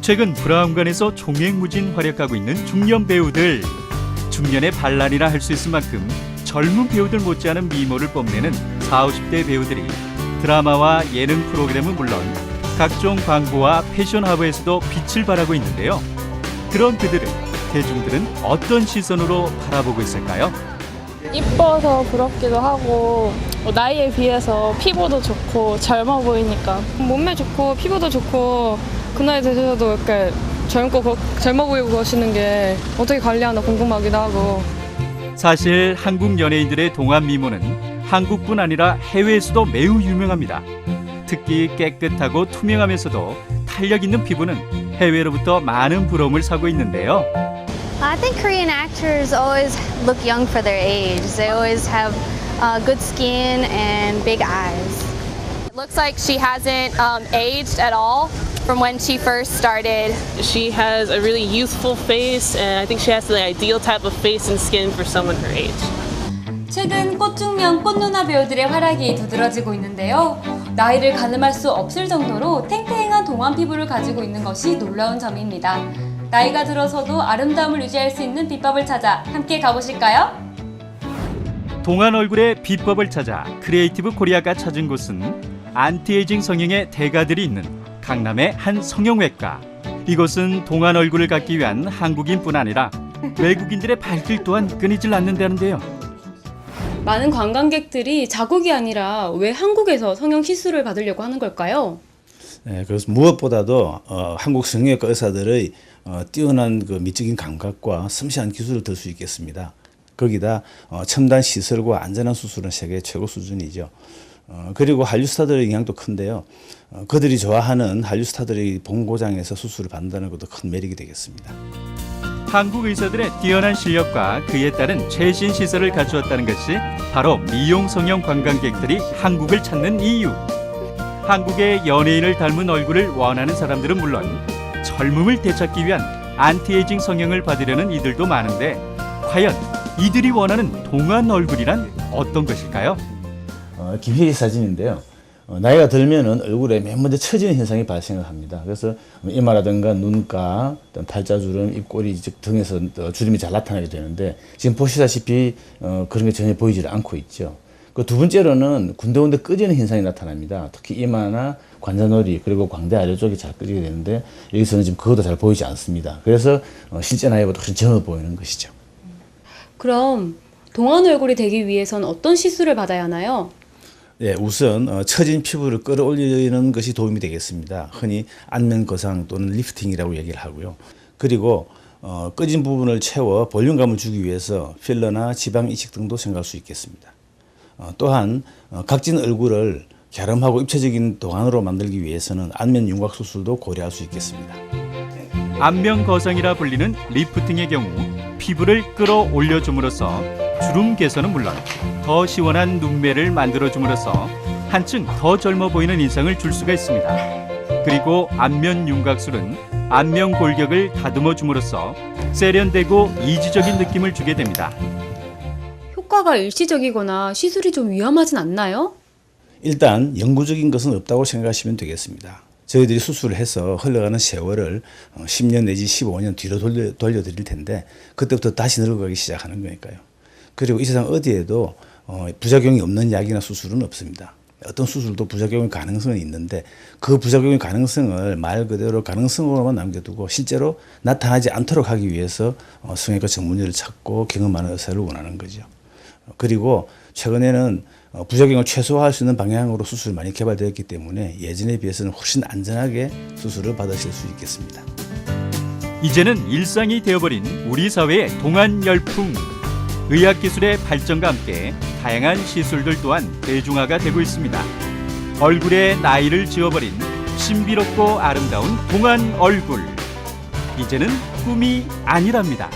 최근 브라운관에서 종횡무진 활약하고 있는 중년 배우들. 중년의 반란이라 할 수 있을 만큼 젊은 배우들 못지않은 미모를 뽐내는 40, 50대 배우들이 드라마와 예능 프로그램은 물론 각종 광고와 패션 화보에서도 빛을 발하고 있는데요. 그런 그들을 대중들은 어떤 시선으로 바라보고 있을까요? 이뻐서 부럽기도 하고 뭐 나이에 비해서 피부도 좋고 젊어 보이니까 몸매 좋고 피부도 좋고 그 나이 드셔도 이렇게 젊고 거- 젊어 보이고 그러시는 게 어떻게 관리하나 궁금하기도 하고 사실 한국 연예인들의 동안 미모는 한국뿐 아니라 해외에서도 매우 유명합니다. 특히 깨끗하고 투명하면서도 탄력 있는 피부는 해외로부터 많은 부러움을 사고 있는데요. I think Korean actors always look young for their age. They always have uh, good skin and big eyes. It looks like she hasn't um, aged at all from when she first started. She has a really youthful face, and I think she has the ideal type of face and skin for someone her age. 최근 꽃중년 꽃누나 배우들의 활약이 두드러지고 있는데요. 나이를 가늠할 수 없을 정도로 탱탱한 동안 피부를 가지고 있는 것이 놀라운 점입니다. 나이가 들어서도 아름다움을 유지할 수 있는 비법을 찾아 함께 가보실까요? 동안 얼굴의 비법을 찾아 크리에이티브 코리아가 찾은 곳은 안티에이징 성형의 대가들이 있는 강남의 한 성형외과. 이곳은 동안 얼굴을 갖기 위한 한국인뿐 아니라 외국인들의 발길 또한 끊이질 않는다는데요. 많은 관광객들이 자국이 아니라 왜 한국에서 성형 시술을 받으려고 하는 걸까요? 네, 그래서 무엇보다도 어, 한국 성형외과 의사들의 어, 뛰어난 그 미적인 감각과 섬세한 기술을 들 수 있겠습니다. 거기다 어, 첨단 시설과 안전한 수술은 세계 최고 수준이죠. 어, 그리고 한류 스타들의 영향도 큰데요. 어, 그들이 좋아하는 한류 스타들이 본고장에서 수술을 받는다는 것도 큰 매력이 되겠습니다. 한국 의사들의 뛰어난 실력과 그에 따른 최신 시설을 갖추었다는 것이 바로 미용 성형 관광객들이 한국을 찾는 이유. 한국의 연예인을 닮은 얼굴을 원하는 사람들은 물론 젊음을 되찾기 위한 안티에이징 성형을 받으려는 이들도 많은데 과연 이들이 원하는 동안 얼굴이란 어떤 것일까요? 어, 김희희 사진인데요. 어, 나이가 들면은 얼굴에 맨 먼저 처지는 현상이 발생을 합니다. 그래서 이마라든가 눈가, 팔자주름, 입꼬리 즉 등에서 어, 주름이 잘 나타나게 되는데 지금 보시다시피 어, 그런 게 전혀 보이질 않고 있죠. 그 두 번째로는 군데군데 꺼지는 현상이 나타납니다. 특히 이마나 관자놀이 그리고 광대 아래 쪽이 잘 꺼지게 되는데 여기서는 지금 그것도 잘 보이지 않습니다. 그래서 어, 실제 나이보다 훨씬 젊어 보이는 것이죠. 그럼 동안 얼굴이 되기 위해선 어떤 시술을 받아야 하나요? 예, 우선 어, 처진 피부를 끌어올리는 것이 도움이 되겠습니다. 흔히 안면 거상 또는 리프팅이라고 얘기를 하고요. 그리고 어, 꺼진 부분을 채워 볼륨감을 주기 위해서 필러나 지방 이식 등도 생각할 수 있겠습니다. 어, 또한 어, 각진 얼굴을 갸름하고 입체적인 동안으로 만들기 위해서는 안면 윤곽 수술도 고려할 수 있겠습니다. 안면 거상이라 불리는 리프팅의 경우 피부를 끌어올려 줌으로써 주름 개선은 물론 더 시원한 눈매를 만들어 줌으로써 한층 더 젊어 보이는 인상을 줄 수가 있습니다. 그리고 안면 윤곽술은 안면 골격을 다듬어 줌으로써 세련되고 이지적인 느낌을 주게 됩니다. 효과가 일시적이거나 시술이 좀 위험하진 않나요? 일단 영구적인 것은 없다고 생각하시면 되겠습니다. 저희들이 수술을 해서 흘러가는 세월을 어, 10년 내지 15년 뒤로 돌려, 돌려드릴 텐데 그때부터 다시 늙어가기 시작하는 거니까요. 그리고 이 세상 어디에도 어, 부작용이 없는 약이나 수술은 없습니다. 어떤 수술도 부작용의 가능성은 있는데 그 부작용의 가능성을 말 그대로 가능성으로만 남겨두고 실제로 나타나지 않도록 하기 위해서 어, 성형외과 전문의를 찾고 경험 많은 의사를 원하는 거죠. 그리고 최근에는 어, 부작용을 최소화할 수 있는 방향으로 수술이 많이 개발되었기 때문에 예전에 비해서는 훨씬 안전하게 수술을 받으실 수 있겠습니다. 이제는 일상이 되어버린 우리 사회의 동안 열풍. 의학 기술의 발전과 함께 다양한 시술들 또한 대중화가 되고 있습니다. 얼굴에 나이를 지워버린 신비롭고 아름다운 동안 얼굴. 이제는 꿈이 아니랍니다.